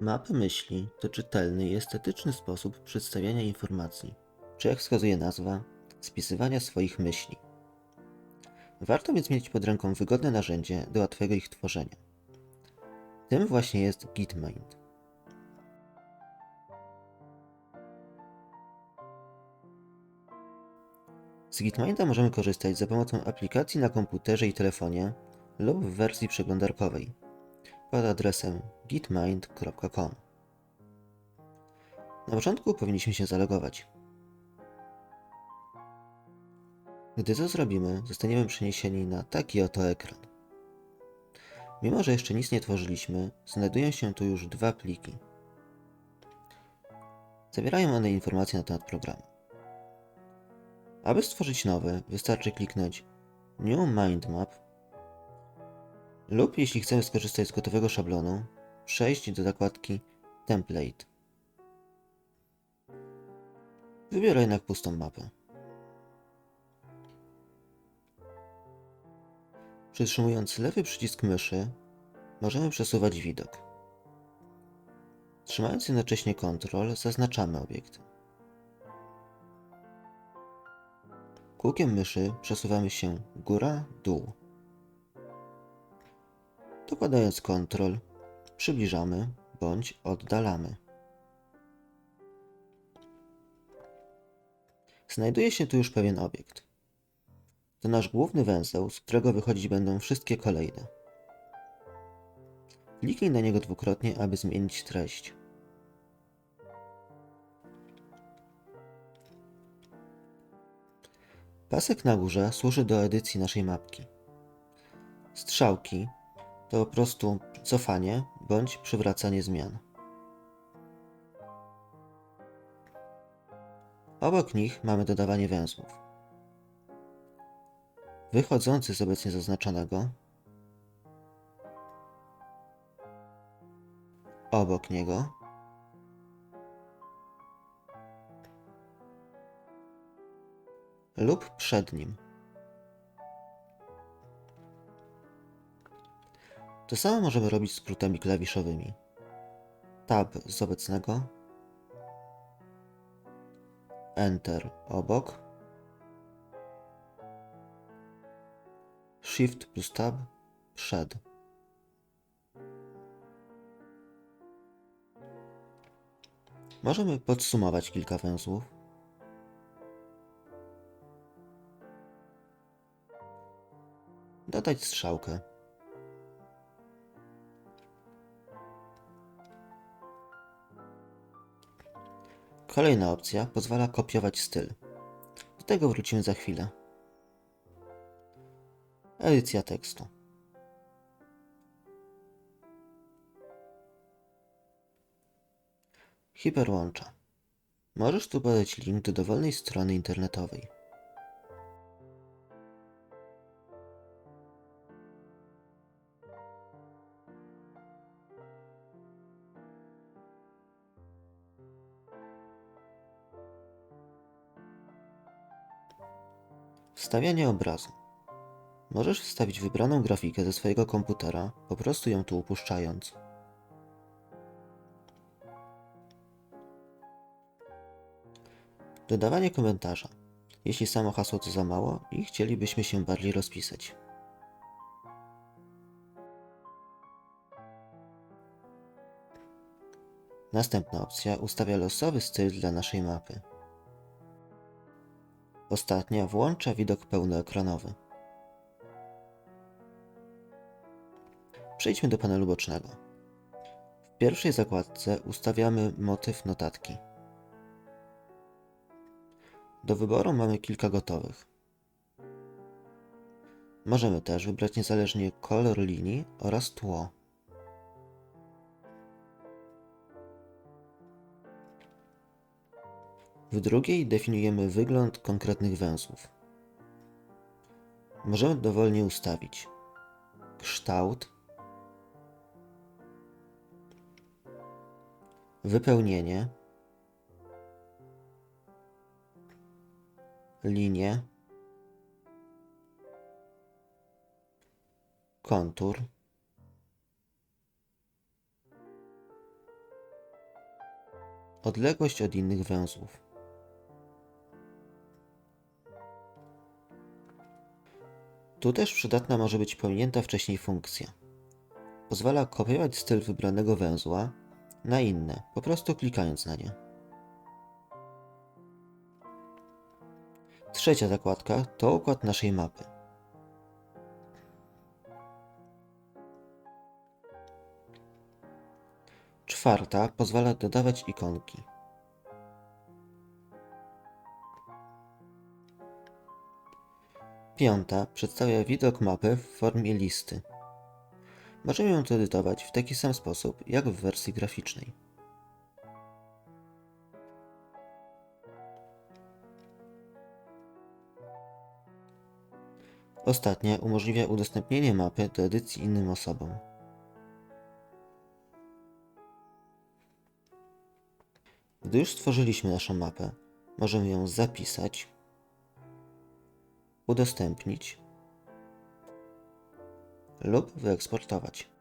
Mapy myśli to czytelny i estetyczny sposób przedstawiania informacji, czy jak wskazuje nazwa, spisywania swoich myśli. Warto więc mieć pod ręką wygodne narzędzie do łatwego ich tworzenia. Tym właśnie jest Gitmind. Z Gitminda możemy korzystać za pomocą aplikacji na komputerze i telefonie lub w wersji przeglądarkowej pod adresem gitmind.com. Na początku powinniśmy się zalogować. Gdy to zrobimy, zostaniemy przeniesieni na taki oto ekran. Mimo, że jeszcze nic nie tworzyliśmy, znajdują się tu już dwa pliki. Zawierają one informacje na temat programu. Aby stworzyć nowy, wystarczy kliknąć New Mind Map lub jeśli chcemy skorzystać z gotowego szablonu, przejść do zakładki Template. Wybiorę jednak pustą mapę. Przytrzymując lewy przycisk myszy, możemy przesuwać widok. Trzymając jednocześnie Ctrl, zaznaczamy obiekty. Kółkiem myszy przesuwamy się góra-dół. Dokładając Ctrl, przybliżamy bądź oddalamy. Znajduje się tu już pewien obiekt. To nasz główny węzeł, z którego wychodzić będą wszystkie kolejne. Kliknij na niego dwukrotnie, aby zmienić treść. Pasek na górze służy do edycji naszej mapki. Strzałki to po prostu cofanie bądź przywracanie zmian. Obok nich mamy dodawanie węzłów. Wychodzący z obecnie zaznaczonego, obok niego, lub przed nim. To samo możemy robić skrótami klawiszowymi. Tab z obecnego, Enter obok, Shift plus Tab przed. Możemy podsumować kilka węzłów. Dodać strzałkę. Kolejna opcja pozwala kopiować styl. Do tego wrócimy za chwilę. Edycja tekstu. Hiperłącza. Możesz tu podać link do dowolnej strony internetowej. Wstawianie obrazu. Możesz wstawić wybraną grafikę ze swojego komputera, po prostu ją tu upuszczając. Dodawanie komentarza. Jeśli samo hasło to za mało i chcielibyśmy się bardziej rozpisać. Następna opcja ustawia losowy styl dla naszej mapy. Ostatnia włącza widok pełnoekranowy. Przejdźmy do panelu bocznego. W pierwszej zakładce ustawiamy motyw notatki. Do wyboru mamy kilka gotowych. Możemy też wybrać niezależnie kolor linii oraz tło. W drugiej definiujemy wygląd konkretnych węzłów. Możemy dowolnie ustawić kształt, wypełnienie, linie, kontur, Odległość od innych węzłów. Tu też przydatna może być pominięta wcześniej funkcja. Pozwala kopiować styl wybranego węzła na inne, po prostu klikając na nie. Trzecia zakładka to układ naszej mapy. Czwarta pozwala dodawać ikonki. Piąta przedstawia widok mapy w formie listy. Możemy ją edytować w taki sam sposób jak w wersji graficznej. Ostatnia umożliwia udostępnienie mapy do edycji innym osobom. Gdy już stworzyliśmy naszą mapę, możemy ją zapisać, udostępnić lub wyeksportować.